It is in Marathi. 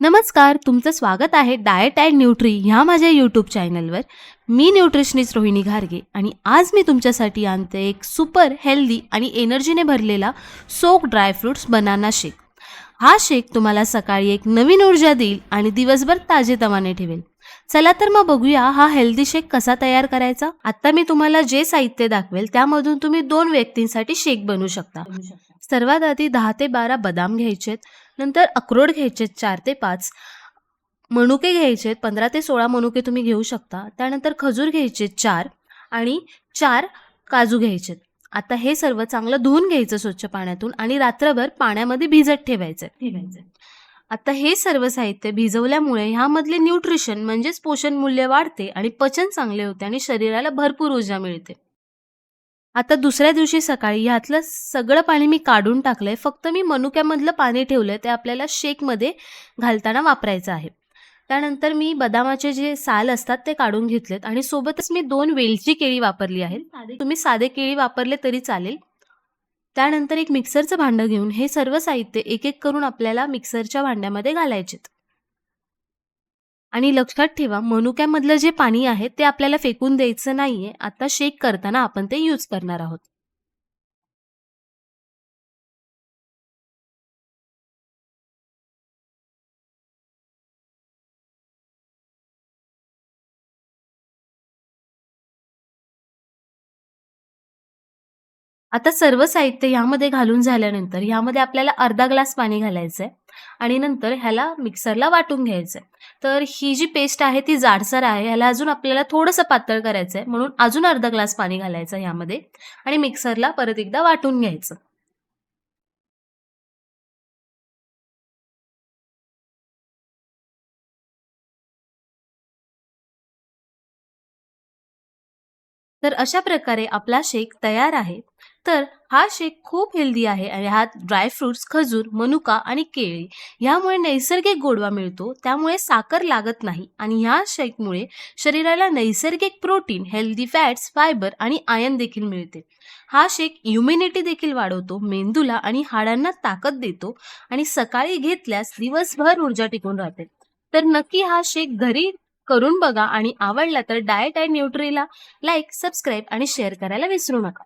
नमस्कार तुमचं स्वागत आहे डाएट अँड न्यूट्री ह्या माझ्या यूट्यूब चॅनलवर. मी न्यूट्रिशनिस्ट रोहिणी घारगे आणि आज मी तुमच्यासाठी आणते एक सुपर हेल्दी आणि एनर्जीने भरलेला सोक ड्रायफ्रुट्स बनाना शेक. हा शेक तुम्हाला सकाळी एक नवीन ऊर्जा देईल आणि दिवसभर ताजेतवाने ठेवेल. चला तर मग बघूया हा हेल्दी शेक कसा तयार करायचा. आता मी तुम्हाला जे साहित्य दाखवेल त्यामधून तुम्ही दोन व्यक्तींसाठी शेक बनवू शकता. सर्वात आधी दहा ते बारा बदाम घ्यायचेत नंतर अक्रोड घ्यायचेत चार ते पाच मनुके घ्यायचेत पंधरा ते सोळा मनुके तुम्ही घेऊ शकता त्यानंतर खजूर घ्यायचे चार आणि चार काजू घ्यायचेत. आता हे सर्व चांगलं धुवून घ्यायचं स्वच्छ पाण्यातून आणि रात्रभर पाण्यामध्ये भिजत ठेवायचं ठेवायचं आता हे सर्व साहित्य भिजवल्यामुळे ह्यामधले न्यूट्रिशन म्हणजेच पोषण मूल्य वाढते आणि पचन चांगले होते आणि शरीराला भरपूर ऊर्जा मिळते. आता दुसऱ्या दिवशी सकाळी ह्यातलं सगळं पाणी मी काढून टाकलंय. फक्त मी मनुक्यामधलं पाणी ठेवलंय ते आपल्याला शेकमध्ये घालताना वापरायचं आहे. त्यानंतर मी बदामाचे जे साल असतात ते काढून घेतलेत आणि सोबतच मी दोन वेलची केळी वापरली आहेत. तुम्ही साधे केळी वापरले तरी चालेल. त्यानंतर एक मिक्सरचं भांडं घेऊन हे सर्व साहित्य एक एक करून आपल्याला मिक्सरच्या भांड्यामध्ये घालायचेत. आणि लक्षात ठेवा मनुक्यामधलं जे पाणी आहे ते आपल्याला फेकून द्यायचं नाहीये. आता शेक करताना आपण ते यूज करणार आहोत. आता सर्व साहित्य ह्यामध्ये घालून झाल्यानंतर ह्यामध्ये आपल्याला अर्धा ग्लास पाणी घालायचं आहे आणि नंतर ह्याला मिक्सरला वाटून घ्यायचं आहे तर ही जी पेस्ट आहे ती जाडसर आहे ह्याला अजून आपल्याला थोडंसं पातळ करायचं आहे म्हणून अजून अर्धा ग्लास पाणी घालायचं ह्यामध्ये आणि मिक्सरला परत एकदा वाटून घ्यायचं. तर अशा प्रकारे आपला शेक तयार आहे. तर हा शेक खूप हेल्दी आहे आणि ह्यात ड्रायफ्रुट्स खजूर मनुका आणि केळी ह्यामुळे नैसर्गिक गोडवा मिळतो. त्यामुळे साखर लागत नाही आणि ह्या शेकमुळे शरीराला नैसर्गिक प्रोटीन हेल्दी फॅट्स फायबर आणि आयन देखील मिळते. हा शेक इम्युनिटी देखील वाढवतो मेंदूला आणि हाडांना ताकद देतो आणि सकाळी घेतल्यास दिवसभर ऊर्जा टिकून राहते. तर नक्की हा शेक घरी करून बघा आणि आवडला तर डाएट अँड न्यूट्रीला लाईक सबस्क्राईब आणि शेअर करायला विसरू नका.